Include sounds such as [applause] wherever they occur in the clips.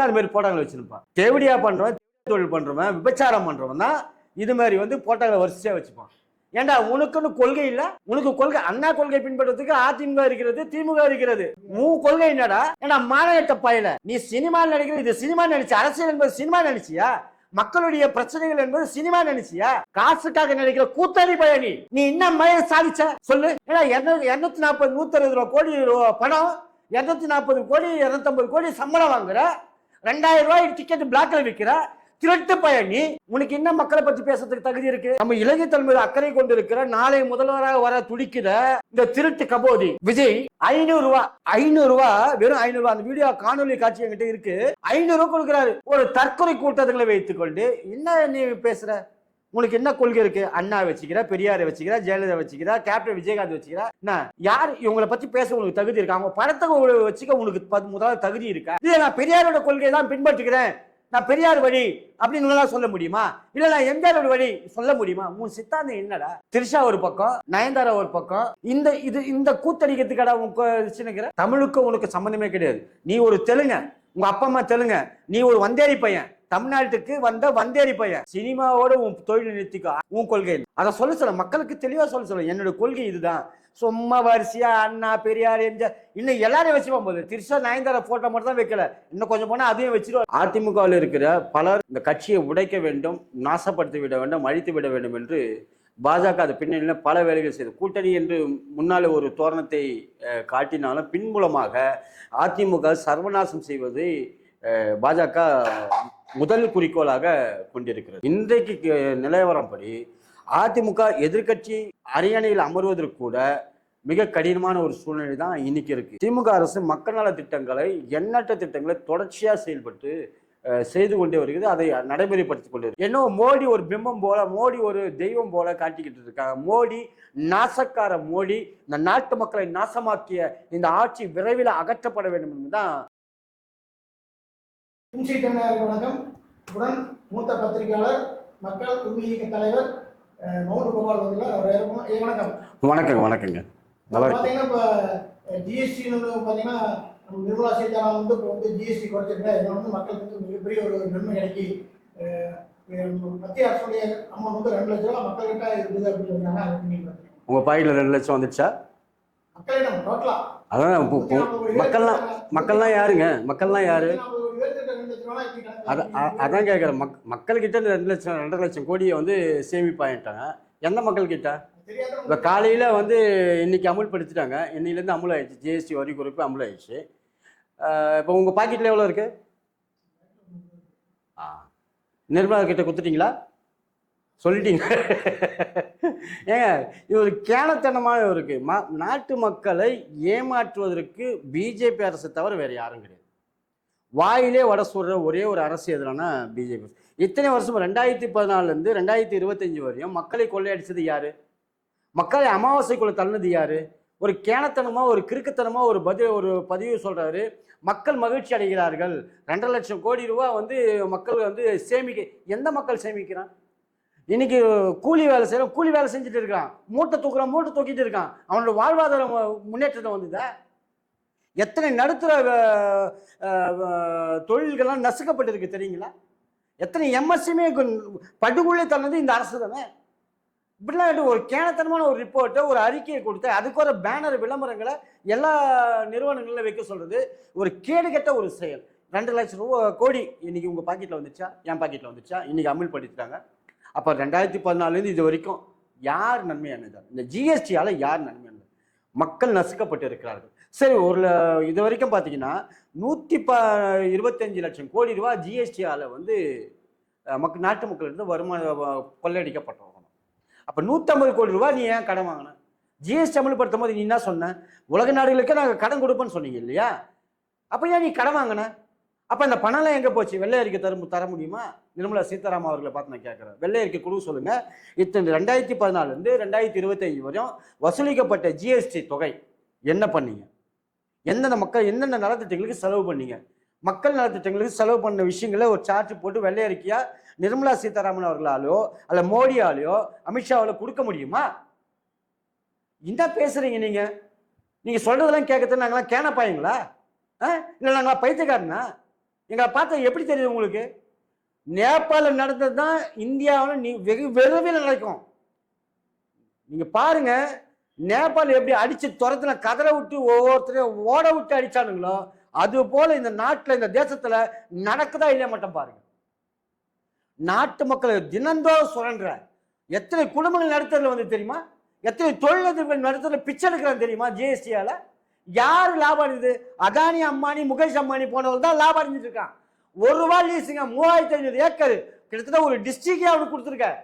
அது மாதிரி போட்டாங்களை வச்சிருப்பான் தேவடியா பண்றவன் தொழில் பண்றவன் விபச்சாரம் பண்றவன் தான் இது மாதிரி வந்து போட்டாங்களை வரிசையா வச்சுப்பான். ஏண்டா உனக்குன்னு கொள்கை இல்ல? உனக்கு கொள்கை அண்ணா கொள்கை பின்பற்றுறதுக்கு அதிமுக இருக்கிறது திமுக இருக்கிறது. உன் கொள்கை என்னடா? ஏன்னா மாநிலத்தை பயில நீ சினிமா நடிக்கிற இது சினிமா நினைச்சு அரசியல் என்பது சினிமா நினைச்சியா மக்களுடைய பிரச்சனைகள் என்பது சினிமா நினைச்சியா காசுக்காக நினைக்கிற கூத்தாடி பயணி நீ. என்ன மய சாதிச்ச? சொல்லு. ஏன்னா இருநூத்தி நாற்பது நூத்தி அறுபது ரூபா கோடி ரூபா பணம் இருநூத்தி நாற்பது கோடி இருநூத்தம்பது கோடி சம்பளம் வாங்குற? ரெண்டாயிரம் ரூபாய் டிக்கெட் பிளாக்ல விற்கிற திருட்டு பயணி உனக்கு என்ன மக்களை பத்தி பேசுறதுக்கு தகுதி இருக்கு? நம்ம இளைஞர் தலைமையில் அக்கறை கொண்டு இருக்கிற நாளை முதல்வராக வர துடிக்கிற இந்த திருட்டு கபோதி விஜய் ஐநூறு ரூபாய் ஐநூறு ரூபாய் வெறும் ஐநூறு ரூபாய் அந்த வீடியோ காணொலி காட்சி என்கிட்ட இருக்கு. ஐநூறு ரூபாய் கொடுக்குறாரு. ஒரு தற்கொலை கூட்டங்களை வைத்துக்கொண்டு என்ன நீ பேசுற? உனக்கு என்ன கொள்கை இருக்கு? அண்ணா வச்சுக்கிறா பெரியாரை வச்சுக்கிறா ஜெயலலிதா வச்சுக்கிறா கேப்டன் விஜயகாந்த் வச்சுக்கிறா? என்ன? யார் இவங்களை பத்தி பேச உனக்கு தகுதி இருக்கா? அவங்க படத்தை வச்சுக்க உனக்கு ப- முதல்ல தகுதி இருக்கா? இல்ல நான் பெரியாரோட கொள்கையை தான் பின்பற்றுகிறேன். நான் பெரியார் வழி அப்படின்னு உங்களால சொல்ல முடியுமா? இல்ல நான் எம்ஜிஆர் வழி சொல்ல முடியுமா? உன் சித்தாந்தம் என்னடா? திரிஷா ஒரு பக்கம் நயன்தாரா ஒரு பக்கம். இந்த இது இந்த கூத்தடிக்கிறதுக்கடா உன் சின்னக்கிற? தமிழுக்கு உனக்கு சம்பந்தமே கிடையாது. நீ ஒரு தெலுங்க உங்க அப்பா அம்மா தெலுங்க நீ ஒரு வந்தேரி பையன் தமிழ்நாட்டுக்கு வந்த வந்தேரி பையன். சினிமாவோட உன் தொழில் நிறுத்திக்கோ. உன் கொள்கை அதை சொல்ல சொல்ல மக்களுக்கு தெளிவா சொல்ல சொல்ல என்னோட கொள்கை இதுதான். சும்மா வரிசையா அண்ணா பெரியார் எம்ஜிஆர். இன்னும் எல்லாரையும் வச்சுப்பான் போது திருஷா நயன்தாரா போட்டோ மட்டும் தான் வைக்கல. இன்னும் கொஞ்சம் போனா அதையும் வச்சிருவோம் அதிமுகவில் இருக்கிற பலர் இந்த கட்சியை உடைக்க வேண்டும் நாசப்படுத்தி விட வேண்டும் அழித்து விட வேண்டும் என்று பாஜக அது பின்னணியில் பல வேலைகள் செய்து கூட்டணி என்று முன்னால் ஒரு தோரணத்தை காட்டினாலும் பின்புலமாக அதிமுக சர்வநாசம் செய்வதை பாஜக முதல் குறிக்கோளாக கொண்டிருக்கிறது. இன்றைக்கு நிலவரப்படி அதிமுக எதிர்க்கட்சி அரியணையில் அமர்வதற்கு கூட மிக கடினமான ஒரு சூழ்நிலை தான் இன்னைக்கு இருக்கு. திமுக அரசு மக்கள் நல திட்டங்களை எண்ணற்ற திட்டங்களை தொடர்ச்சியாக செயல்பட்டு செய்து கொண்டே வருகிறது. அதை நடைமுறைப்படுத்தி கொண்டு இருக்கு மோடி ஒரு பிம்பம் போல மோடி ஒரு தெய்வம் போல காட்டிக்கிட்டு இருக்காங்க. மோடி நாசக்கார மோடி இந்த நாட்டு மக்களை நாசமாக்கிய இந்த ஆட்சி விரைவில் அகற்றப்பட வேண்டும் என்பதுதான் இன்சி தமிழருக்கு வணக்கம். உடன் மூத்த பத்திரிகையாளர் மக்கள் உரிமை இயக்க தலைவர் மௌன கோபால் அவர் ஏ, வணக்கம். வணக்கங்க நல்லா பார்த்தீங்கன்னா இப்போ ஜிஎஸ்டி பார்த்தீங்கன்னா நிர்மலா சீதாராமன் வந்து இப்போ வந்து ஜிஎஸ்டி குறைச்சிருக்கா இதில் வந்து மக்களுக்கு வந்து மிகப்பெரிய ஒரு நன்மை கிடைக்கி மத்திய அரசுடைய அமௌண்ட் வந்து ரெண்டு லட்ச ரூபா மக்கள்கிட்ட இருக்குது அப்படின்னு சொல்றாங்க. அதை நீங்க பாத்தீங்க. உங்க பாக்கெட்ல ரெண்டு லட்சம் வந்துச்சா மக்களிடம் அதான் மக்கள்லாம் மக்கள்லாம் யாருங்க? மக்கள்லாம் யாரு? அதான் அதான் கேட்குறேன் மக் மக்கள்கிட்ட இந்த ரெண்டு லட்சம் ரெண்டரை லட்சம் கோடியை வந்து சேமிப்பாயிட்டாங்க. எந்த மக்கள்கிட்ட? இப்போ காலையில் வந்து இன்னைக்கு அமுல்படுத்திட்டாங்க. இன்னிலேருந்து அமுல் ஆயிடுச்சு ஜிஎஸ்டி வரி குறிப்பு அமுல் ஆயிடுச்சு இப்போ உங்கள் பாக்கெட்டில் எவ்வளோ இருக்கு? ஆ. நிர்மலா கிட்ட கொடுத்துட்டீங்களா? சொல்லிட்டீங்க. ஏங்க இது ஒரு கேனத்தனமாக இருக்கு. ம நாட்டு மக்களை ஏமாற்றுவதற்கு பிஜேபி அரசை தவிர வேறு யாரும் கிடையாது. வாயிலே வட சொல்கிற ஒரே ஒரு அரசு எதிரான பிஜேபி இத்தனை வருஷம் ரெண்டாயிரத்தி பதினாலுலேருந்து ரெண்டாயிரத்தி இருபத்தஞ்சி வரையும் மக்களை கொள்ளையடிச்சது யாரு? மக்களை அமாவாசைக்குள்ள தள்ளினது யாரு? ஒரு கேனத்தனமாக ஒரு கிறுக்குத்தனமாக ஒரு பதில் ஒரு பதிவு சொல்கிறாரு மக்கள் மகிழ்ச்சி அடைகிறார்கள். ரெண்டரை லட்சம் கோடி ரூபா வந்து மக்கள் வந்து சேமிக்க எந்த மக்கள் சேமிக்கிறான்? இன்னைக்கு கூலி வேலை செய்கிறோம் கூலி வேலை செஞ்சுட்டு இருக்கான். மூட்டை தூக்குறான் மூட்டை தூக்கிட்டு இருக்கான். அவனோட வாழ்வாதாரம் முன்னேற்றத்தை வந்ததா? எத்தனை நடுத்தர தொழில்கள்லாம் நசுக்கப்பட்டிருக்கு தெரியுங்களா? எத்தனை எம்எஸ்சியுமே படுகொலை தந்தது இந்த அரசு தானே? இப்படிலாம் எடுத்து ஒரு கேனத்தனமான ஒரு ரிப்போர்ட்டை ஒரு அறிக்கையை கொடுத்து அதுக்கு ஒரு பேனர் விளம்பரங்களை எல்லா நிறுவனங்களில் வைக்க சொல்கிறது ஒரு கேடுகெட்ட ஒரு செயல். ரெண்டு லட்சம் ரூபா கோடி இன்னைக்கு உங்கள் பாக்கெட்டில் வந்துச்சா? என் பாக்கெட்டில் வந்துச்சா? இன்னைக்கு அமல்படுத்திட்டாங்க. அப்போ ரெண்டாயிரத்தி பதினாலுலேருந்து இது வரைக்கும் யார் நன்மையானது? இந்த ஜிஎஸ்டியால் யார் நன்மையானது? மக்கள் நசுக்கப்பட்டு இருக்கிறார்கள் சரி ஒரு இது வரைக்கும் பார்த்தீங்கன்னா நூற்றி ப இருபத்தஞ்சு லட்சம் கோடி ரூபா ஜிஎஸ்டியால் வந்து மக்க நாட்டு மக்களிடம் வருமான கொள்ளையடிக்கப்பட்டிருக்கணும் அப்போ நூற்றம்பது கோடி ரூபா நீ ஏன் கடன் வாங்கின? ஜிஎஸ்டி அமல்படுத்தும் போது நீ என்ன சொன்ன? உலக நாடுகளுக்கே நாங்கள் கடன் கொடுப்போம்னு சொன்னீங்க இல்லையா? அப்போ ஏன் நீ கடன் வாங்கின? அப்போ அந்த பணம்லாம் எங்கே போச்சு? வெள்ளை அறிக்கை தர தர முடியுமா? நிர்மலா சீதாராமன் அவர்களை பார்த்து நான் கேட்குறேன் வெள்ளை அறிக்கை குழு சொல்லுங்கள் இத்தனை ரெண்டாயிரத்தி பதினாலுலேருந்து ரெண்டாயிரத்தி இருபத்தஞ்சு வரையும் வசூலிக்கப்பட்ட ஜிஎஸ்டி தொகை என்ன பண்ணீங்க? எந்தெந்த மக்கள் எந்தெந்த நலத்திட்டங்களுக்கு செலவு பண்ணீங்க? மக்கள் நலத்திட்டங்களுக்கு செலவு பண்ண விஷயங்களை ஒரு சார்ட் போட்டு வெள்ளையறிக்கையா நிர்மலா சீதாராமன் அவர்களாலோ அல்ல மோடியாலேயோ அமித்ஷாவாலோ கொடுக்க முடியுமா? என்ன பேசுறீங்க நீங்க? நீங்க சொல்றதெல்லாம் கேட்கறது நாங்களாம் கேனப்பாயங்களா? ஆ? இல்லை நாங்களா பைத்தியக்காரனா? எங்களை பார்த்தா எப்படி தெரியுது உங்களுக்கு? நேபாளில் நடந்தது தான் இந்தியாவில் நீ வெகு விரைவில் நடக்கும். நீங்க பாருங்க நேபாள் எப்படி அடித்து துரத்துல கதற விட்டு ஒவ்வொருத்தரையும் ஓட விட்டு அடித்தானுங்களோ அது போல் இந்த நாட்டில் இந்த தேசத்தில் நடக்குதா இல்லையா மட்டும் பாருங்க. நாட்டு மக்களை தினந்தோறும் சுரண்டுற எத்தனை குடும்பங்கள் நடத்துறதுல வந்து தெரியுமா? எத்தனை தொழிலதிபர்கள் நடத்துறதுல பிச்சை எடுக்கிறான் தெரியுமா? ஜிஎஸ்டியால் யார் லாபம் அடையுது? அதானி அம்பானி முகேஷ் அம்பானி போனவர் தான் லாபம் அடைஞ்சிட்டு இருக்கான் ஒரு ரூபாய் லீஸுங்க மூவாயிரத்தி ஐநூறு ஏக்கர் கிட்டத்தட்ட ஒரு டிஸ்ட்ரிக்டே அவனுக்கு கொடுத்துருக்கேன்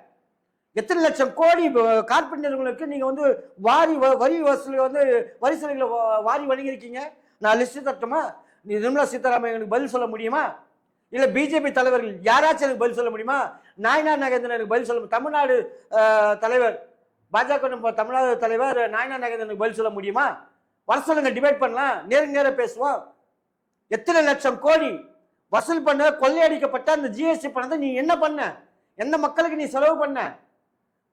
எத்தனை லட்சம் கோடி கார்பரேட் நிறுவனங்களுக்கு நீங்கள் வந்து வாரி வ- வரி வசூல் வந்து வரி சலுகைகளை வா- வாரி வழங்கியிருக்கீங்க? நான் லிஸ்ட் தட்டுமா நீ நிர்மலா சீதாராமன் எனக்கு பதில் சொல்ல முடியுமா? இல்லை பிஜேபி தலைவர்கள் யாராச்சும் எனக்கு பதில் சொல்ல முடியுமா? நாயனா நகேந்திரன் எனக்கு பதில் சொல்ல தமிழ்நாடு தலைவர் பாஜக தமிழ்நாடு தலைவர் நாயனா நகேந்திரனுக்கு பதில் சொல்ல முடியுமா? வர சொல்லுங்க டிபேட் பண்ணலாம். நேருக்கு நேர பேசுவோம். எத்தனை லட்சம் கோடி வசூல் பண்ண கொள்ளையடிக்கப்பட்ட அந்த ஜிஎஸ்டி பணத்தை நீ என்ன பண்ண? எந்த மக்களுக்கு நீ செலவு பண்ண?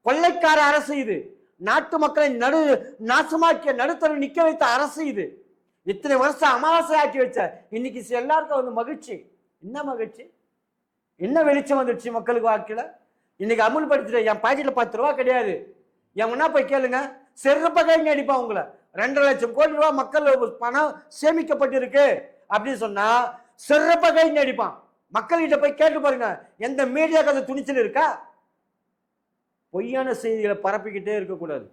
கொள்ளைக்கார அரசு இது. நாட்டு மக்களை நடு நாசமாக்கிய நடுத்தர நிக்க வைத்த அரசு இது. இத்தனை வருஷம் அமாவாசை ஆக்கி வச்ச இன்னைக்கு எல்லாருக்கும் வந்து மகிழ்ச்சி. என்ன மகிழ்ச்சி? என்ன வெளிச்சம் வந்துடுச்சு மக்களுக்கு வாழ்க்கையில? இன்னைக்கு அமுல்படுத்திட்ட என் பாக்கெட்ல பத்து ரூபா கிடையாது. என் முன்னா போய் கேளுங்க. செருப்ப கைங்க அடிப்பான் உங்களை. ரெண்டரை லட்சம் கோடி ரூபா மக்கள் பணம் சேமிக்கப்பட்டிருக்கு. அப்படின்னு சொன்னா செருப்ப கைங்க அடிப்பான். மக்கள்கிட்ட போய் கேட்டு பாருங்க. எந்த மீடியா கதை துணிச்சல் இருக்கா? பொய்யான செய்திகளை பரப்பிக்கிட்டே இருக்கக்கூடாது.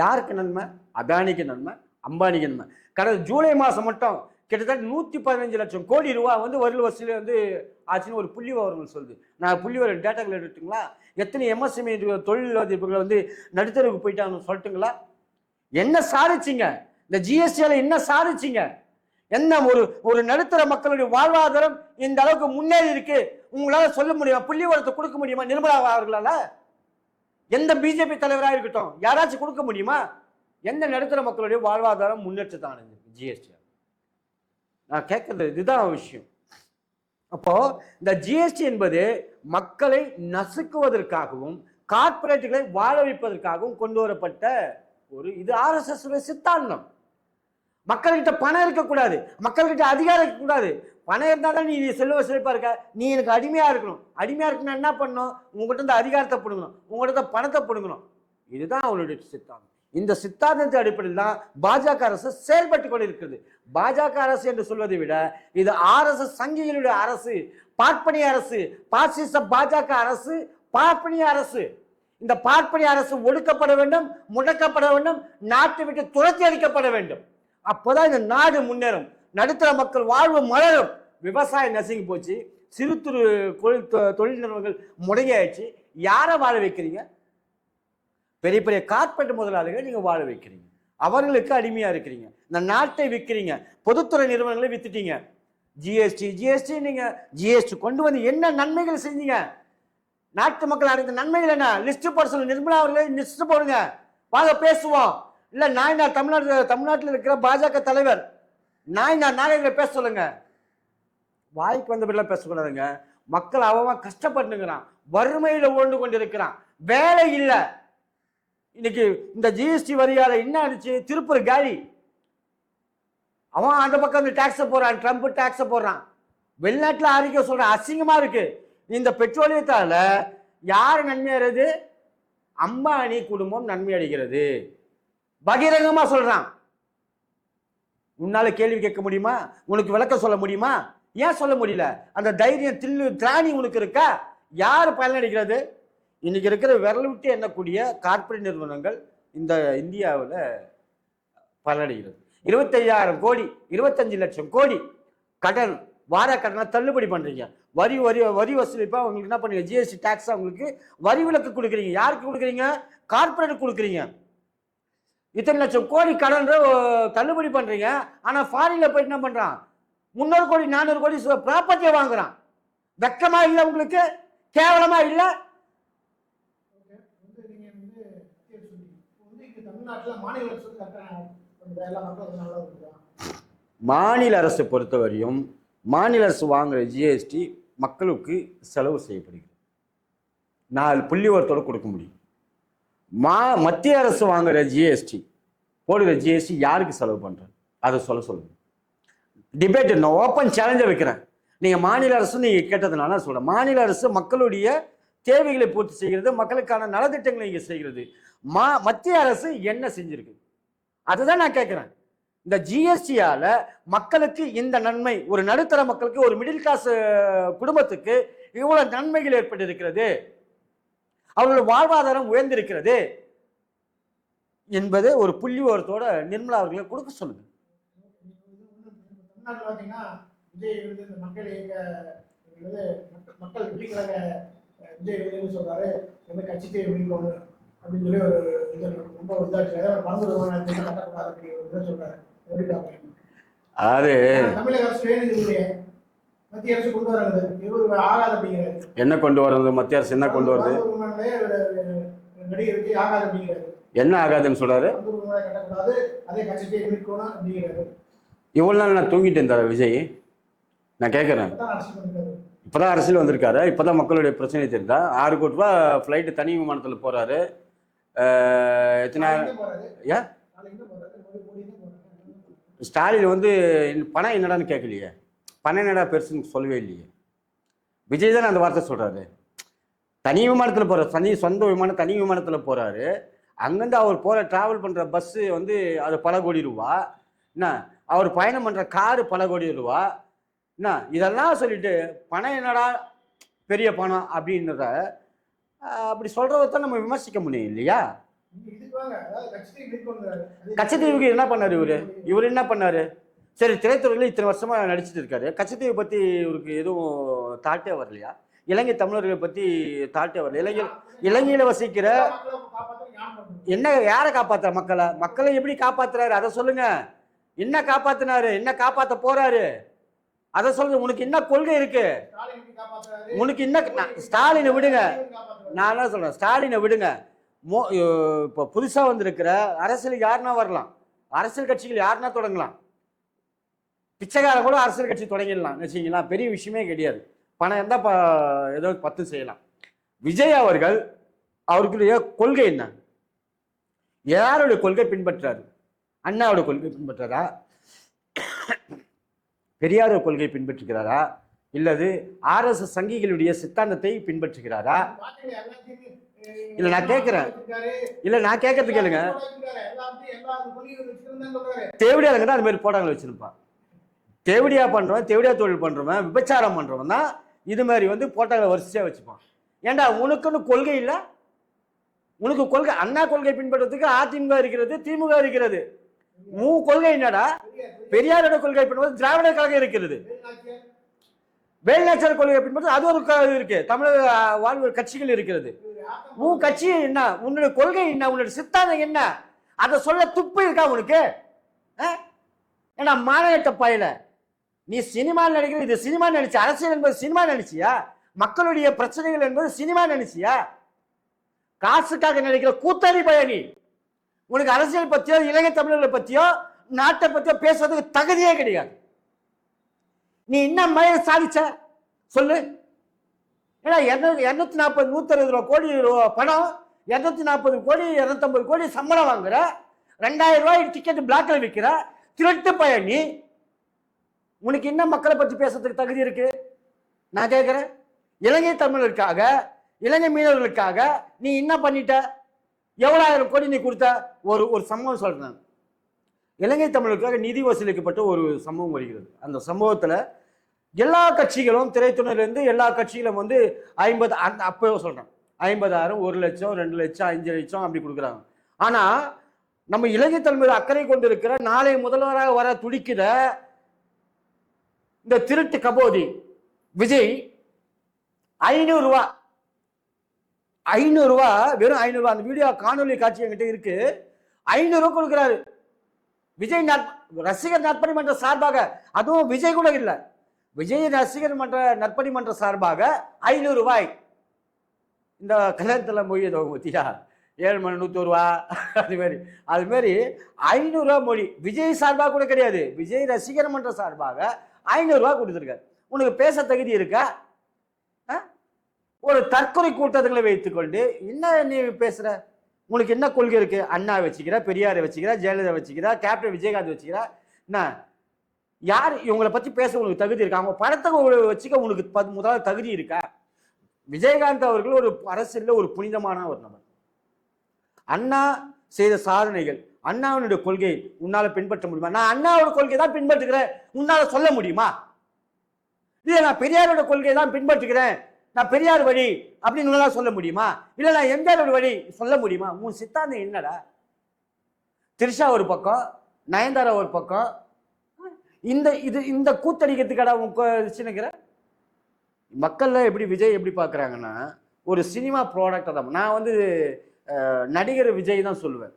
யாருக்கு நன்மை? அதானிக்கு நன்மை அம்பானிக்கு நன்மை. கடந்த ஜூலை மாதம் மட்டும் கிட்டத்தட்ட நூற்றி பதினஞ்சு லட்சம் கோடி ரூபா வந்து வரல் வசூல் வந்து ஆச்சுன்னு ஒரு புள்ளி விவரங்கள் சொல்லுது. நான் புள்ளி விவர டேட்டாக்கள் எடுத்துங்களா? எத்தனை எம்எஸ்எம்இ தொழிலதிபர்கள் வந்து நடுத்தருக்கு போயிட்டாங்கன்னு சொல்லட்டுங்களா? என்ன சாதிச்சிங்க? இந்த ஜிஎஸ்டியால் என்ன சாதிச்சிங்க? என்ன ஒரு ஒரு நடுத்தர மக்களுடைய வாழ்வாதாரம் இந்த அளவுக்கு முன்னேறி இருக்கு? உங்களால் சொல்ல முடியுமா? புள்ளி விவரத்தை கொடுக்க முடியுமா? நிர்மலா அவர்களால்? எந்த பிஜேபி தலைவராக இருக்கட்டும் யாராச்சும் கொடுக்க முடியுமா? எந்த நடுத்தர மக்களுடைய வாழ்வாதாரம் முன்னேற்றத்தை அடைஞ்சிருக்கு ஜிஎஸ்டி நான் கேட்கறது இதுதான் விஷயம். அப்போ இந்த ஜிஎஸ்டி என்பது மக்களை நசுக்குவதற்காகவும் கார்ப்பரேட்டுகளை வாழ வைப்பதற்காகவும் கொண்டு வரப்பட்ட ஒரு இது ஆர்எஸ்எஸ் சித்தாந்தம். மக்கள்கிட்ட பணம் இருக்கக்கூடாது மக்கள்கிட்ட அதிகாரம் இருக்கக்கூடாது பணம் இருந்தால் தான் நீ செல்வ செழிப்பாக இருக்க. நீ எனக்கு அடிமையாக இருக்கணும். அடிமையாக இருக்கணும் என்ன பண்ணணும்? உங்கள்கிட்ட இந்த அதிகாரத்தை பிடுங்கணும். உங்கள்கிட்ட பணத்தை பிடுங்கணும். இதுதான் அவளுடைய சித்தாந்தம். இந்த சித்தாந்தத்தின் அடிப்படையில் தான் பாஜக அரசு செயல்பட்டு கொண்டிருக்கிறது. பாஜக அரசு என்று சொல்வதை விட இது ஆர்எஸ்எஸ் சங்கிகளுடைய அரசு பார்ப்பனிய அரசு பாசிச பாஜக அரசு பார்ப்பனிய அரசு. இந்த பார்ப்பனிய அரசு ஒடுக்கப்பட வேண்டும் முடக்கப்பட வேண்டும் நாட்டை விட்டு துரத்தி அடிக்கப்பட வேண்டும். அப்போதான் இந்த நாடு முன்னேறும். நடுத்தர மக்கள் வாழ்வு மலரும். விவசாயம் நசுங்கி போச்சு. சிறு துறு தொழில் தொ- தொழில் நிறுவனங்கள் முடங்கியாயிடுச்சு யாரை வாழ வைக்கிறீங்க? பெரிய பெரிய கார்ப்பரேட் முதலாளிகளை நீங்கள் வாழ வைக்கிறீங்க. அவர்களுக்கு அடிமையாக இருக்கிறீங்க. இந்த நாட்டை விற்கிறீங்க. பொதுத்துறை நிறுவனங்களை வித்துட்டீங்க. ஜிஎஸ்டி ஜிஎஸ்டி நீங்கள் ஜிஎஸ்டி கொண்டு வந்து என்ன நன்மைகள் செஞ்சீங்க? நாட்டு மக்கள் அடைந்த நன்மைகள் என்ன? லிஸ்ட் போட சொல்லுங்க. நிர்மலா அவர்களே லிஸ்ட் போடுங்க. வாங்க பேசுவோம். இல்லை நான் தமிழ்நாட்டில் தமிழ்நாட்டில் இருக்கிற பாஜக தலைவர் நாய்நார் நாளையில பேச சொல்லுங்க. வாய்க்கு வந்தபடிலாம் பேசக்கூடாதுங்க மக்கள் அவன் கஷ்டப்பட்டுங்கிறான் வறுமையில் ஓண்டு கொண்டிருக்கிறான். வேலை இல்லை. இன்னைக்கு இந்த ஜிஎஸ்டி வரியால் என்ன ஆச்சு திருப்பூர் காலி. அவன் அந்த பக்கம் இந்த டேக்ஸை போடுறான். ட்ரம்ப் டேக்ஸை போடுறான். வெளிநாட்டில் அறிக்கை சொல்கிறான் அசிங்கமாக இருக்கு. இந்த பெட்ரோலியத்தால் யார் நன்மையறது அம்பானி குடும்பம் நன்மை அடைகிறது. பகிரங்கமாக சொல்கிறான் உன்னால கேள்வி கேட்க முடியுமா? உனக்கு விளக்கம் சொல்ல முடியுமா? ஏன் சொல்ல முடியல? அந்த தைரியம் தில்லு திராணி உனக்கு இருக்கா? யார் பயனடைகிறது இன்னைக்கு இருக்கிற விரல் விட்டு எண்ணக்கூடிய கார்ப்பரேட் நிறுவனங்கள் இந்த இந்தியாவில் பலனடைகிறது இருபத்தையாயிரம் கோடி இருபத்தஞ்சு லட்சம் கோடி கடன் வார கடனை தள்ளுபடி பண்ணுறீங்க வரி வரி வரி வசூலிப்பாக உங்களுக்கு என்ன பண்ணுங்க ஜிஎஸ்டி டேக்ஸாக உங்களுக்கு வரி விலக்கு கொடுக்குறீங்க. யாருக்கு கொடுக்குறீங்க? கார்ப்பரேட் கொடுக்குறீங்க. இத்தனை லட்சம் கோடி கடன் தள்ளுபடி பண்றீங்க. ஆனா ஃபாரின்ல போயிட்டு என்ன பண்றான்? முந்நூறு கோடி நானூறு கோடி ப்ராப்பர்ட்டியை வாங்குறான். வெக்கமா இல்லை உங்களுக்கு? கேவலமா இல்லை? மாநில அரசு பொறுத்தவரையும் மாநில அரசு வாங்குற ஜிஎஸ்டி மக்களுக்கு செலவு செய்யப்படுகிறது. நாலு புள்ளிவரத்தோட கொடுக்க முடியும். மா மத்திய அரசு வாங்குற ஜிஎஸ்டி போடுகிற ஜிஎஸ்டி யாருக்கு செலவு பண்ணுற அதை சொல்ல சொல்லுங்க. டிபேட் நான் ஓப்பன் சேலஞ்சை வைக்கிறேன். நீங்கள் மாநில அரசு நீங்கள் கேட்டதுனால சொல்கிறேன் மாநில அரசு மக்களுடைய தேவைகளை பூர்த்தி செய்கிறது மக்களுக்கான நலத்திட்டங்களை இங்கே செய்கிறது. மா மத்திய அரசு என்ன செஞ்சிருக்கு? அதுதான் நான் கேட்குறேன் இந்த ஜிஎஸ்டியால் மக்களுக்கு இந்த நன்மை ஒரு நடுத்தர மக்களுக்கு ஒரு மிடில் கிளாஸ் குடும்பத்துக்கு இவ்வளோ நன்மைகள் ஏற்பட்டிருக்கிறது. அவர்களோட வாழ்வாதாரம் உயர்ந்திருக்கிறது என்பது ஒரு புள்ளி விவரத்தோட நிர்மலா அவர்களை கொடுக்க சொல்லுங்க. தமிழ்நாட்டில் பார்த்தீங்கன்னா விஜய் வந்து இந்த மக்கள் இயக்க வந்து மக்கள் மக்கள் வெற்றி கழக அஹ், விஜய் வந்து சொல்றாரு. எந்த கட்சி தேவை விழிக்கணும் அப்படின்னு சொல்லி ஒரு இது ரொம்ப இதாச்சு அதாவது மருந்து விமானத்தை கட்டக்கூடாது அப்படிங்கிற ஒரு இதை சொல்றாரு. எப்படி பார்க்கறீங்க? அதாவது ஆனா, தமிழக அரசு வேணுது இல்லையே. மத்திய அரசு கொண்டு வராது. இவரு ஆகாது அப்படிங்கிறாரு. என்ன கொண்டு வர்றது மத்திய அரசு என்ன கொண்டு வருது? ஆகாது அப்படிங்கிறாரு என்ன ஆகாதுன்னு சொல்றாரு? இவ்வளவு நாள் நான் தூங்கிட்டு இருந்தார் விஜய்? நான் கேட்குறேன் பண்ணிருக்காரு இப்போதான் அரசியல் வந்திருக்காரு. இப்போதான் மக்களுடைய பிரச்சனை தெரிந்தா. ஆறு கோடி ரூபா ஃப்ளைட்டு தனி விமானத்தில் போறாரு. அஹ், எத்தனை ஏன்? ஸ்டாலின் வந்து பணம் என்னடான்னு கேட்கலையே. பணம் என்னடா பெருசுன்னு சொல்லவே இல்லையே. விஜய் தானே அந்த வார்த்தை சொல்றாரு. தனி விமானத்தில் போகிறார் தனி சொந்த விமானம் தனி விமானத்தில் போகிறாரு அங்கேருந்து அவர் போகிற ட்ராவல் பண்ணுற பஸ்ஸு வந்து அது பல கோடி ரூபா. என்ன? அவர் பயணம் பண்ணுற காரு பல கோடி ரூபா. என்ன? இதெல்லாம் சொல்லிட்டு பணம் என்னடா பெரிய பணம் அப்படின்றத அப்படி சொல்றத தான் நம்ம விமர்சிக்க முடியும் இல்லையா? கச்சத்தீவுக்கு என்ன பண்ணார் இவர்? இவர் என்ன பண்ணார்? சரி திரைத்துறையில் இத்தனை வருஷமாக நடிச்சிட்டு இருக்காரு. கச்சத்தீவை பற்றி இவருக்கு எதுவும் தாட்டே வரலையா? இலங்கை தமிழர்களை பத்தி தாட்டே வரல இலங்கை இலங்கையில வசிக்கிற என்ன யாரை காப்பாத்துற மக்களை? மக்களை எப்படி காப்பாத்துறாரு? அதை சொல்லுங்க. என்ன காப்பாத்தினாரு? என்ன காப்பாத்த போறாரு? அதை சொல்லுங்க. உனக்கு என்ன கொள்கை இருக்கு? உனக்கு என்ன நான் ஸ்டாலினை விடுங்க. நான் என்ன சொல்றேன்? ஸ்டாலினை விடுங்க. மோ இப்போ புதுசாக வந்திருக்கிற அரசியல் யாருன்னா வரலாம். அரசியல் கட்சிகள் யாருன்னா தொடங்கலாம். பிச்சைக்காரன் கூட அரசியல் கட்சி தொடங்கிடலாம். வச்சுங்களா பெரிய விஷயமே கிடையாது. பணம் இருந்தால் ப ஏதோ பத்து செய்யலாம். விஜய் அவர்கள் அவர்களுடைய கொள்கை என்ன? யாருடைய கொள்கை பின்பற்றாரு? அண்ணாவோட கொள்கை பின்பற்றாரா? பெரியாரோட கொள்கை பின்பற்றுகிறாரா? இல்லது ஆர்எஸ்எஸ் சங்கிகளுடைய சித்தாந்தத்தை பின்பற்றுகிறாரா? இல்ல, நான் கேட்கிறேன். இல்ல நான் கேட்கறது கேளுங்க. வச்சிருக்காரு. தான் அது மாதிரி போடாங்க வச்சிருப்பான். தேவடியா பண்றவன் தேவடியா தொழில் பண்றவன் விபச்சாரம் பண்றவன் தான் இது மாதிரி வந்து போட்டாங்களை வரிசையாக வச்சுப்பான். ஏன்டா உனக்குன்னு கொள்கை இல்லை? உனக்கு கொள்கை அண்ணா கொள்கை பின்பற்றதுக்கு அதிமுக இருக்கிறது திமுக இருக்கிறது. உன் கொள்கை என்னடா? பெரியாரோட கொள்கை பின்பற்ற திராவிட கழகம் இருக்கிறது. வேலுநாச்சியார், கொள்கை பின்பற்றது அது ஒரு இருக்கு. தமிழக வாழ்வு கட்சிகள் இருக்கிறது. உன் கட்சி என்ன? உன்னுடைய கொள்கை என்ன? உன்னுடைய சித்தாந்தம் என்ன? அதை சொல்ல துப்பு இருக்கா உனக்கு? ஆ? ஏன்னா மாநிலத்தை பயில? நீ சினிமா நடிக்கிற இது சினிமா நடிச்சு அரசியல் என்பது சினிமா நடிச்சியா? மக்களுடைய பிரச்சனைகள் என்பது சினிமா நடிச்சியா? காசுக்காக நடிக்கிற கூத்தாடி பயணி. உனக்கு அரசியல் பத்தியோ இலங்கை தமிழர்களை பத்தியோ நாட்டை பத்தியோ பேசுறதுக்கு தகுதியே கிடையாது. நீ என்ன மயம் சாதிச்ச? சொல்லு. ஏன்னா இரநூத்தி நாற்பது நூற்றி அறுபது ரூபா கோடி ரூபா பணம் இரநூத்தி நாற்பது கோடி இரநூத்தம்பது கோடி சம்பளம் வாங்குற ரெண்டாயிரம் ரூபாய் டிக்கெட் பிளாக்ல விற்கிற திருட்டு பயணி. உனக்கு என்ன மக்களை பற்றி பேசுறதுக்கு தகுதி இருக்கு? நான் கேட்குறேன் இலங்கை தமிழருக்காக இலங்கை மீனவர்களுக்காக நீ என்ன பண்ணிட்ட? எவ்வளோ கோடி நீ கொடுத்த? ஒரு ஒரு சம்பவம் சொல்கிறேன் இலங்கை தமிழருக்காக நிதி வசூலிக்கப்பட்ட ஒரு சம்பவம் வருகிறது. அந்த சம்பவத்தில் எல்லா கட்சிகளும் திரைத்துறையிலேருந்து எல்லா கட்சிகளும் வந்து ஐம்பது அந்த அப்போ சொல்கிறேன் ஐம்பதாயிரம் ஒரு லட்சம் ரெண்டு லட்சம் அஞ்சு லட்சம் அப்படி கொடுக்குறாங்க. ஆனால் நம்ம இலங்கை தலைமையில் அக்கறை கொண்டிருக்கிற நாளை முதல்வராக வர துடிக்கிற இந்த திருட்டு கபோதி விஜய் ஐநூறுரூவா ஐநூறுரூவா வெறும் ஐநூறுரூவா அந்த வீடியோ காணொலி காட்சி என்கிட்ட இருக்கு. ஐநூறுரூவா கொடுக்குறாரு. விஜய் ரசிகர் நற்பணி மன்ற சார்பாக அதுவும் விஜய் கூட இல்லை. விஜய் ரசிகர் மன்ற நற்பணி மன்ற சார்பாக ஐநூறு ரூபாய். இந்த கல்யாணத்தில் மொழி ஏதோ பத்தியா? ஏழு மணி நூற்றி ரூபா. அது மாதிரி அது மாதிரி ஐநூறுரூவா மொழி. விஜய் சார்பாக கூட கிடையாது. விஜய் ரசிகர் மன்ற சார்பாக ஐநூறுரூவா கொடுத்துருக்காரு. உனக்கு பேச தகுதி இருக்கா? ஆ? ஒரு தற்கொலை கூட்டத்துகளை வைத்துக்கொண்டு என்ன நீ பேசுகிற உனக்கு என்ன கொள்கை இருக்குது அண்ணா வச்சுக்கிறா பெரியாரை வச்சுக்கிற ஜெயலலிதா வச்சுக்கிறா கேப்டன் விஜயகாந்த் வச்சுக்கிறா? என்ன? யார் இவங்களை பற்றி பேச உனக்கு தகுதி இருக்கா? அவங்க படத்தை வச்சுக்க உனக்கு பத் முதல்ல தகுதி இருக்கா? விஜயகாந்த் அவர்கள் ஒரு அரசியலில் ஒரு புனிதமான ஒரு நபர். அண்ணா செய்த சாதனைகள் அண்ணாவினுடைய கொள்கை உன்னால பின்பற்ற முடியுமா? நான் அண்ணாவோட கொள்கை தான் பின்பற்றுகிறேன். உன்னால சொல்ல முடியுமா? இல்லை நான் பெரியாரோட கொள்கையை தான் பின்பற்றுகிறேன். நான் பெரியார் வழி அப்படின்னு உங்களால் சொல்ல முடியுமா? இல்லை நான் எம்ஜிஆரோட வழி சொல்ல முடியுமா? உன் சித்தாந்தம் என்னடா? திரிஷா ஒரு பக்கம் நயன்தாரா ஒரு பக்கம். இந்த இது இந்த கூத்தடிக்கிறதுக்கடா உன் சின்னக்கிற மக்கள்ல எப்படி விஜய் எப்படி பார்க்குறாங்கன்னா ஒரு சினிமா ப்ராடக்டை தான். நான் வந்து நடிகர் விஜய் தான் சொல்லுவேன்.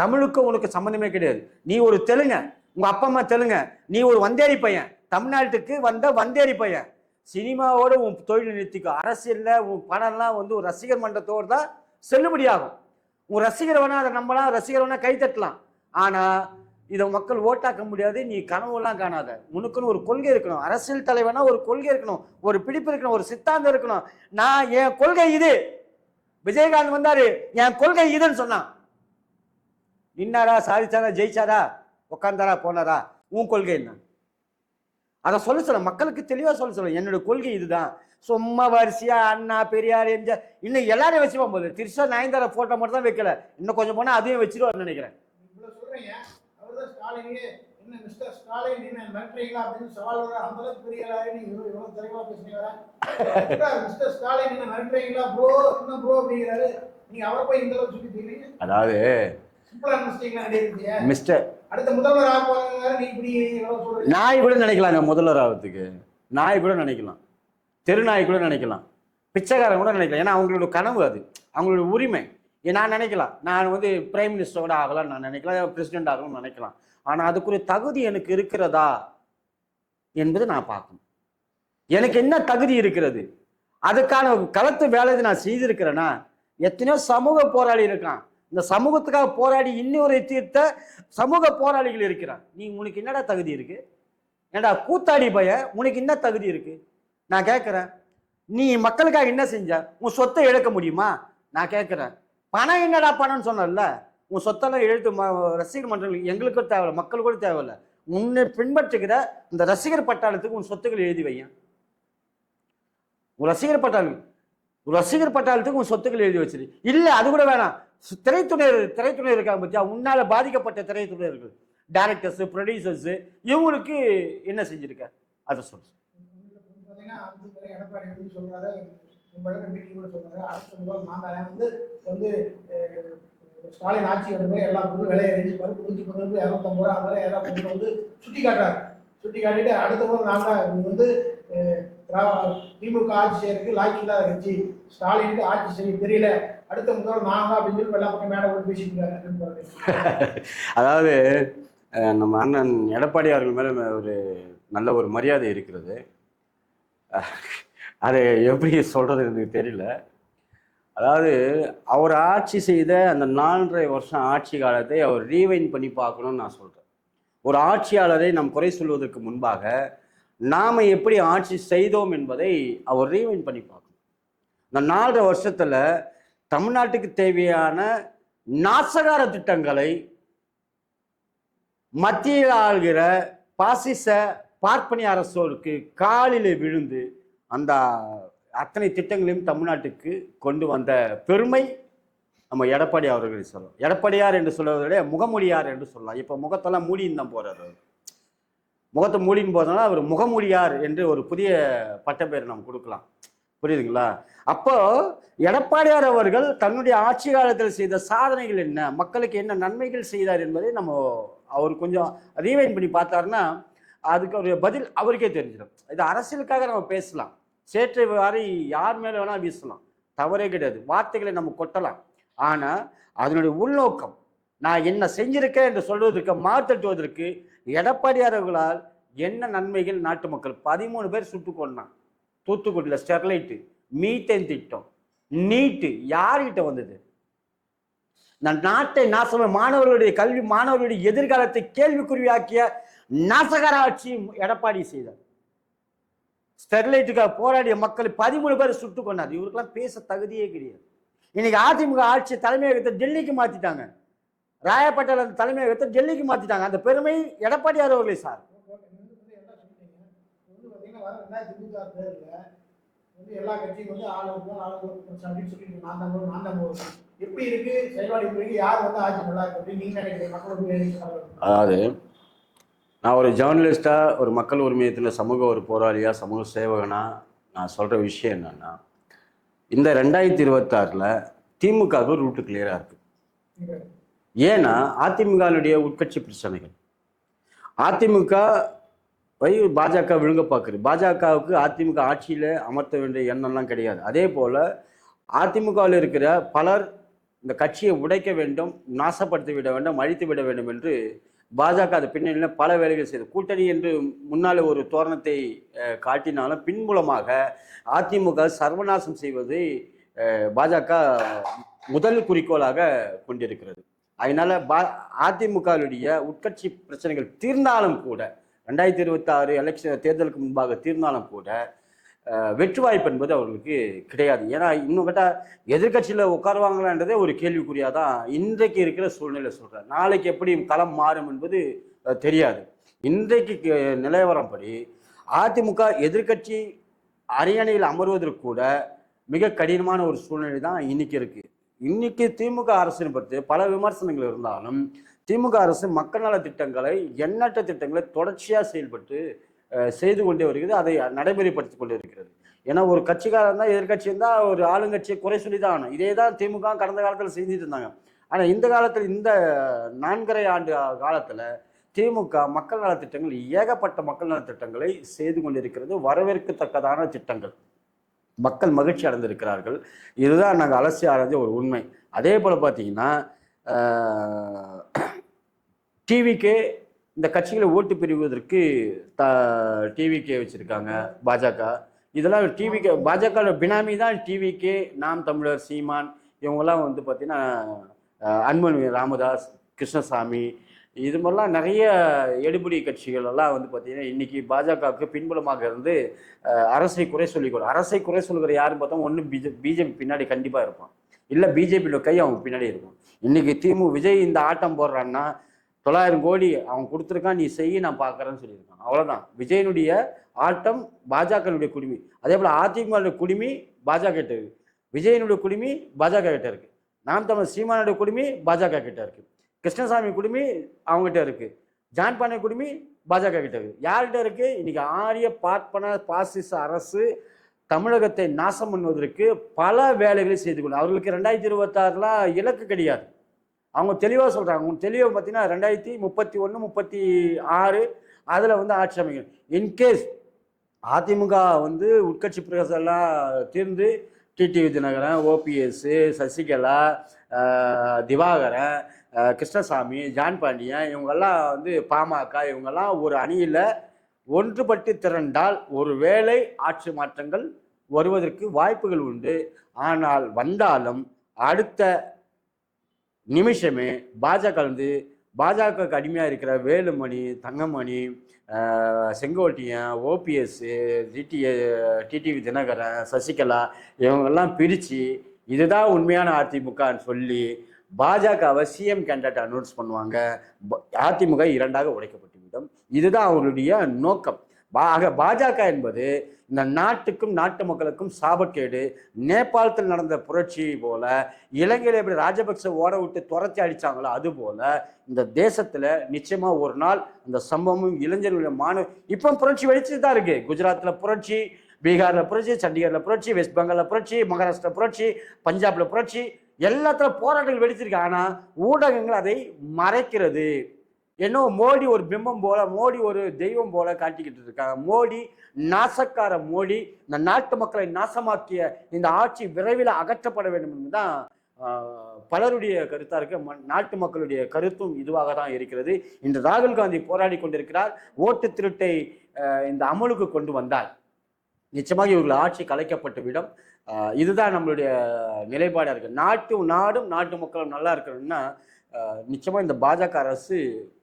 தமிழுக்கும் உனக்கு சம்மந்தமே கிடையாது. நீ ஒரு தெலுங்க உங்க அப்பா அம்மா தெலுங்க நீ ஒரு வந்தேரி பையன் தமிழ்நாட்டுக்கு வந்த வந்தேரி பையன். சினிமாவோட உன் தொழில் நிறுத்திக்கோ. அரசியல்ல உன் பணம்லாம் வந்து ஒரு ரசிகர் மன்றத்தோடு தான் செல்லுபடியாகும் உன் ரசிகர் வேணா அதை நம்பலாம் ரசிகர் வேணா கை தட்டலாம். ஆனா இதை மக்கள் ஓட்டாக்க முடியாது நீ கனவுலாம் காணாத. உனக்குன்னு ஒரு கொள்கை இருக்கணும். அரசியல் தலைவனா ஒரு கொள்கை இருக்கணும். ஒரு பிடிப்பு இருக்கணும் ஒரு சித்தாந்தம் இருக்கணும். நான் என் கொள்கை இது. விஜயகாந்த் வந்தாரு என் கொள்கை இதுன்னு சொன்னான். நின்னாரா சாதிச்சாரா ஜெயிச்சாரா? உட்காந்தாரா போனாரா? உன் கொள்கை என்ன? அதை சொல்ல சொல்ல மக்களுக்கு தெளிவா சொல்ல சொல்ல என்னோட கொள்கை இதுதான். சும்மா வரிசையா அண்ணா பெரியார் எம்ஜிஆர் இன்னும் எல்லாரையும் வச்சுப்பான் போது திருஷா நயன்தாரா போட்டோ மட்டும் தான் வைக்கல. இன்னும் கொஞ்சம் போனா அதையும் வச்சிருவாருன்னு நினைக்கிறேன். அதாவது மிஸ்டர் நாய் கூட நினைக்கலாங்க முதல்வர் ஆகிறதுக்கு நாய் கூட நினைக்கலாம். தெருநாய் கூட நினைக்கலாம். பிச்சைக்காரன் கூட நினைக்கலாம். ஏன்னா அவங்களோட கனவு அது. அவங்களோட உரிமை. நான் நினைக்கலாம். நான் வந்து பிரைம் மினிஸ்டரோட ஆகலாம் நான் நினைக்கலாம். பிரசிடென்ட் ஆகணும்னு நினைக்கலாம். ஆனால் அதுக்குரிய தகுதி எனக்கு இருக்கிறதா என்பது நான் பார்க்கணும். எனக்கு என்ன தகுதி இருக்கிறது? அதுக்கான களத்து வேலையை நான் செய்திருக்கிறேன்னா எத்தனையோ சமூக போராளி இருக்கான். இந்த சமூகத்துக்காக போராடி இன்னொரு தீர்த்த சமூக போராளிகள் இருக்கிறார். நீ உனக்கு என்னடா தகுதி இருக்கு? ஏண்டா கூத்தாடி பைய உனக்கு என்ன தகுதி இருக்கு? நான் கேட்குறேன். நீ மக்களுக்காக என்ன செஞ்ச? உன் சொத்தை இழக்க முடியுமா? நான் கேட்குறேன். பணம் என்னடா பணம்னு சொன்னல உன் சொத்தெல்லாம் எழுத்து ரசிகர் மன்றங்கள் எங்களுக்கும் தேவையில்ல மக்களுக்கு கூட தேவையில்ல. உன்னை பின்பற்றுகிற இந்த ரசிகர் பட்டாளத்துக்கு உன் சொத்துக்கள் எழுதி வையன். உன் ரசிகர் பட்டாளம் ரசிகர் பட்டாளத்துக்கு உன் சொத்துக்கள் எழுதி வச்சிரு. இல்லை அது கூட வேணாம். சு- திரைத்துறையர் இருக்காங்க பத்தியா? உன்னால் பாதிக்கப்பட்ட திரைத்துறையர்கள் டேரக்டர்ஸு ப்ரொடியூசர்ஸு இவங்களுக்கு என்ன செஞ்சுருக்க? அதை சொல்லு. அடுத்த வந்து ஸ்டாலின் ஆட்சி வந்து எல்லா பொருளும் விலையை எழுதி பருப்பு நூற்றி பத்து இரநூத்தம்பது ரூபா அந்த எல்லா பொருளும் வந்து சுட்டி காட்டுறாரு. சுட்டி காட்டிட்டு அடுத்த முறை நாங்கள் வந்து திமுக ஆட்சி செய்யறதுக்கு லாய்க்கு இல்லாத இருந்துச்சு ஸ்டாலினுக்கு ஆட்சி செய்ய தெரியல. அடுத்த முதல் நாங்க அப்படின்னு சொல்லி எல்லா பக்கம் மேடம் போய் பேசிட்டு [laughs] அதாவது நம்ம அண்ணன் எடப்பாடி அவர்கள் மேலே ஒரு நல்ல ஒரு மரியாதை இருக்கிறது. அது அதை எப்படி சொல்கிறது எனக்கு தெரியல. அதாவது அவர் ஆட்சி செய்த அந்த நாலரை வருஷம் ஆட்சி காலத்தை அவர் ரீவைன் பண்ணி பார்க்கணும்னு நான் சொல்கிறேன் ஒரு ஆட்சியாளரை நாம் குறை சொல்வதற்கு முன்பாக நாம் எப்படி ஆட்சி செய்தோம் என்பதை அவர் ரீவைன் பண்ணி பார்க்கணும். இந்த நாலரை வருஷத்தில் தமிழ்நாட்டுக்கு தேவையான நாசகார திட்டங்களை மத்தியில் ஆள்கிற பாசிச பார்ப்பனி அரசோருக்கு காலில் விழுந்து அந்த அத்தனை திட்டங்களையும் தமிழ்நாட்டுக்கு கொண்டு வந்த பெருமை நம்ம எடப்பாடி அவர்கள் சொல்லலாம். எடப்பாடியார் என்று சொல்வதை விட முகமூடியார் என்று சொல்லலாம். இப்போ முகத்தெல்லாம் மூடின்னு தான் போகிறார் அவர். முகத்தை மூடின்னு போகிறதுனால அவர் முகமூடியார் என்று ஒரு புதிய பட்டப்பேர் நம்ம கொடுக்கலாம். புரியுதுங்களா? அப்போ எடப்பாடியார் அவர்கள் தன்னுடைய ஆட்சி காலத்தில் செய்த சாதனைகள் என்ன? மக்களுக்கு என்ன நன்மைகள் செய்தார் என்பதை நம்ம அவர் கொஞ்சம் ரீவைன் பண்ணி பார்த்தாருன்னா அதுக்கு ஒரு பதில் அவருக்கே தெரிஞ்சிடும். இது அரசியலுக்காக நம்ம பேசலாம். சேற்றை வாரி யார் மேலே வேணால் வீசலாம். தவறே கிடையாது. வார்த்தைகளை நம்ம கொட்டலாம். ஆனால் அதனுடைய உள்நோக்கம் நான் என்ன செஞ்சிருக்கேன் என்று சொல்வதற்கு மாத்தட்டுவதற்கு எடப்பாடியார் அவர்களால் என்ன நன்மைகள் நாட்டு மக்கள்? பதிமூணு பேர் சுட்டு கொண்டான் தூத்துக்குடியில் ஸ்டெர்லைட்டு. மீத்தேன் திட்டம். நீட்டு யார்கிட்ட வந்தது? நான் நாட்டை நாசம மாணவர்களுடைய கல்வி மாணவர்களுடைய எதிர்காலத்தை கேள்விக்குறியாக்கிய நாசகர ஆட்சி எடப்பாடி செய்தார். ஸ்டெர்லைட்டுக்காக போராடிய மக்கள் பதிமூணு பேர் சுட்டு கொண்டார். இவருக்கெல்லாம் பேச தகுதியே கிடையாது. இன்னைக்கு அதிமுக ஆட்சி தலைமையகத்தை டெல்லிக்கு மாத்திட்டாங்க. ராயப்பட்டல் தலைமையகத்தை டெல்லிக்கு மாத்திட்டாங்க. அந்த பெருமை எடப்பாடியார் அவர்களே சார். வந்து எல்லா கட்சியும் வந்து ஆள் அப்படின்னு சொல்லிட்டு நான் தான் நான் தான். எப்படி இருக்கு? செயல்பாடு இருக்கு? யார் வந்து ஆட்சி நல்லா இருக்கு அப்படின்னு நீங்க நினைக்கிறீங்க? அதாவது நான் ஒரு ஜேர்னலிஸ்டாக ஒரு மக்கள் உரிமையத்தில் சமூக ஒரு போராளியாக சமூக சேவகனா நான் சொல்கிற விஷயம் என்னன்னா இந்த ரெண்டாயிரத்தி இருபத்தாறில் திமுகவுக்கு ரூட்டு கிளியராக இருக்குது ஏன்னா அதிமுகனுடைய உட்கட்சி பிரச்சனைகள். அதிமுக வை பாஜக விழுங்க பார்க்குறது பாஜகவுக்கு அதிமுக ஆட்சியில் அமர்த்த வேண்டிய எண்ணம்லாம் கிடையாது. அதே போல் அதிமுகவில் இருக்கிற பலர் இந்த கட்சியை உடைக்க வேண்டும் நாசப்படுத்தி விட வேண்டும் அழித்து விட வேண்டும் என்று பாஜக அது பின்னணியில் பல வேலைகள் செய்து. கூட்டணி என்று முன்னால் ஒரு தோரணத்தை காட்டினாலும் பின்புலமாக அதிமுக சர்வநாசம் செய்வதை பாஜக முதல் குறிக்கோளாக கொண்டிருக்கிறது. அதனால் பா அதிமுகவுடைய உட்கட்சி பிரச்சனைகள் தீர்ந்தாலும் கூட ரெண்டாயிரத்தி இருபத்தி ஆறு எலெக்ஷன் தேர்தலுக்கு முன்பாக தீர்ந்தாலும் கூட வெற்றி வாய்ப்பு என்பது அவர்களுக்கு கிடையாது. ஏன்னா இன்னும் கேட்டால் எதிர்கட்சியில் உட்காருவாங்களான்றதே ஒரு கேள்விக்குறியாக தான் இன்றைக்கு இருக்கிற சூழ்நிலை சொல்கிறேன் நாளைக்கு எப்படி களம் மாறும் என்பது தெரியாது. இன்றைக்கு நிலவரப்படி அதிமுக எதிர்க்கட்சி அரியணையில் அமர்வதற்கு கூட மிக கடினமான ஒரு சூழ்நிலை தான் இன்னைக்கு இருக்குது இன்னைக்கு திமுக அரசினை பற்றி பல விமர்சனங்கள் இருந்தாலும் திமுக அரசு மக்கள் நல திட்டங்களை எண்ணற்ற திட்டங்களை தொடர்ச்சியாக செயல்பட்டு செய்து கொண்டே வருகிறது. அதை நடைமுறைப்படுத்தி கொண்டே இருக்கிறது ஏன்னா ஒரு கட்சிக்காரன் தான் எதிர்கட்சி இருந்தால் ஒரு ஆளுங்கட்சியை குறை சொல்லி தான் ஆகணும். இதே தான் திமுக கடந்த காலத்தில் செஞ்சுட்டு இருந்தாங்க. ஆனால் இந்த காலத்தில் இந்த நான்கரை ஆண்டு காலத்தில் திமுக மக்கள் நலத்திட்டங்கள் ஏகப்பட்ட மக்கள் நல திட்டங்களை செய்து கொண்டிருக்கிறது. வரவேற்கத்தக்கதான திட்டங்கள். மக்கள் மகிழ்ச்சி அடைந்திருக்கிறார்கள். இதுதான் நாங்கள் அலசி ஆராய்ஞ்ச ஒரு உண்மை. அதே போல் பார்த்தீங்கன்னா டிவிக்கு இந்த கட்சிகளை ஓட்டு பிரிவதற்கு த டிவிகே வச்சுருக்காங்க பாஜக. இதெல்லாம் டிவிக்கு பாஜக பினாமி தான் டிவிக்கு நாம் தமிழர் சீமான் இவங்கெல்லாம் வந்து பார்த்தீங்கன்னா அன்பன் ராமதாஸ் கிருஷ்ணசாமி இது மாதிரிலாம் நிறைய எடுபடி கட்சிகள் எல்லாம் வந்து பார்த்திங்கன்னா இன்றைக்கி பாஜகவுக்கு பின்புலமாக இருந்து அரசை குறை சொல்லிக்கொள்ளும் அரசை குறை சொல்கிற யாருன்னு பார்த்தா ஒன்று பிஜே பிஜேபி பின்னாடி கண்டிப்பாக இருப்பான். இல்லை பிஜேபியோட கை அவங்க பின்னாடி இருக்கும். இன்றைக்கி திமு விஜய் இந்த ஆட்டம் போடுறான்னா தொள்ளாயிரம் கோடி அவன் கொடுத்துருக்கான் நீ செய்ய நான் பார்க்குறேன்னு சொல்லியிருக்கான். அவ்வளோதான் விஜயனுடைய ஆட்டம் பாஜகனுடைய குடிமி. அதே போல் அதிமுக குடிமி பாஜக கிட்ட இருக்கு. விஜயனுடைய குடிமி பாஜக கிட்ட இருக்கு. நாம் தமிழ் சீமானுடைய குடிமி பாஜக கிட்ட இருக்கு. கிருஷ்ணசாமி குடிமி அவங்ககிட்ட இருக்கு. ஜான் பாண்டிய குடிமி பாஜக கிட்ட இருக்கு. யார்கிட்ட இருக்கு? இன்னைக்கு ஆரிய பார்ப்பன பாசிச அரசு தமிழகத்தை நாசம் பண்ணுவதற்கு பல வேலைகளை செய்து கொண்டு அவர்களுக்கு ரெண்டாயிரத்தி இருபத்தாறுல இலக்கு கிடையாது. அவங்க தெளிவாக சொல்கிறாங்க அவங்க தெளிவாக பார்த்தீங்கன்னா ரெண்டாயிரத்தி முப்பத்தி ஒன்று முப்பத்தி ஆறு அதில் வந்து ஆட்சி அமைக்கணும். இன்கேஸ் அதிமுக வந்து உட்கட்சி பிரகசெல்லாம் தீர்ந்து டிடிவி தினகரன் ஓபிஎஸ்ஸு சசிகலா திவாகரன் கிருஷ்ணசாமி ஜான் பாண்டியன் இவங்கெல்லாம் வந்து பாமக இவங்கெல்லாம் ஒரு அணியில் ஒன்றுபட்டு திரண்டால் ஒரு வேளை ஆட்சி மாற்றங்கள் வருவதற்கு வாய்ப்புகள் உண்டு. ஆனால் வந்தாலும் அடுத்த நிமிஷமே பாஜக வந்து பாஜகவுக்கு அடிமையாக இருக்கிற Velumani Thangamani Sengottaiyan Sengottaiyan OPS GD TTV Dhinakaran Sasikala இவங்கெல்லாம் பிரித்து இதுதான் உண்மையான அதிமுகன்னு சொல்லி பாஜகவை சிஎம் கேண்டிடேட் அனௌன்ஸ் பண்ணுவாங்க. ப- அதிமுக இரண்டாக உடைக்கப்பட்டுவிடும். இதுதான் அவருடைய நோக்கம். ஆக பாஜக என்பது இந்த நாட்டுக்கும் நாட்டு மக்களுக்கும் சாபக்கேடு. நேபாளத்தில் நடந்த புரட்சி போல இலங்கையில் எப்படி ராஜபக்ச ஓட விட்டு துரத்தி அடித்தாங்களோ அது போல இந்த தேசத்தில் நிச்சயமாக ஒரு நாள் அந்த சம்பவமும் இளைஞர்களுடைய மாணவ இப்போ புரட்சி வெடிச்சுட்டு தான் இருக்கு. குஜராத்தில் புரட்சி பீகாரில் புரட்சி சண்டிகரில் புரட்சி வெஸ்ட் பெங்காலில் புரட்சி மகாராஷ்டிரா புரட்சி பஞ்சாப்ல புரட்சி எல்லாத்துல போராட்டங்கள் வெடிச்சிருக்கு. ஆனால் ஊடகங்கள் அதை மறைக்கிறது. என்னோ மோடி ஒரு பிம்பம் போல மோடி ஒரு தெய்வம் போல காட்டிக்கிட்டு இருக்காங்க. மோடி நாசக்கார மோடி இந்த நாட்டு மக்களை நாசமாக்கிய இந்த ஆட்சி விரைவில் அகற்றப்பட வேண்டும் என்பதுதான் தான் பலருடைய கருத்தாக இருக்கு. நாட்டு மக்களுடைய கருத்தும் இதுவாக தான் இருக்கிறது. இன்று ராகுல் காந்தி போராடி கொண்டிருக்கிறார். ஓட்டு திருட்டை இந்த அமலுக்கு கொண்டு வந்தால் நிச்சயமாக இவர்கள் ஆட்சி கலைக்கப்பட்டு விடும். இதுதான் நம்மளுடைய நிலைப்பாடாக இருக்குது நாட்டு நாடும் நாட்டு மக்களும் நல்லா இருக்கணும்னா நிச்சயமாக இந்த பாஜக அரசு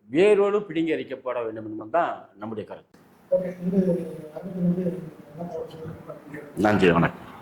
வேரோடு பிடுங்கி அரிக்கப்பட வேண்டும் என்பதுதான் நம்முடைய கருத்து. நன்றி வணக்கம்.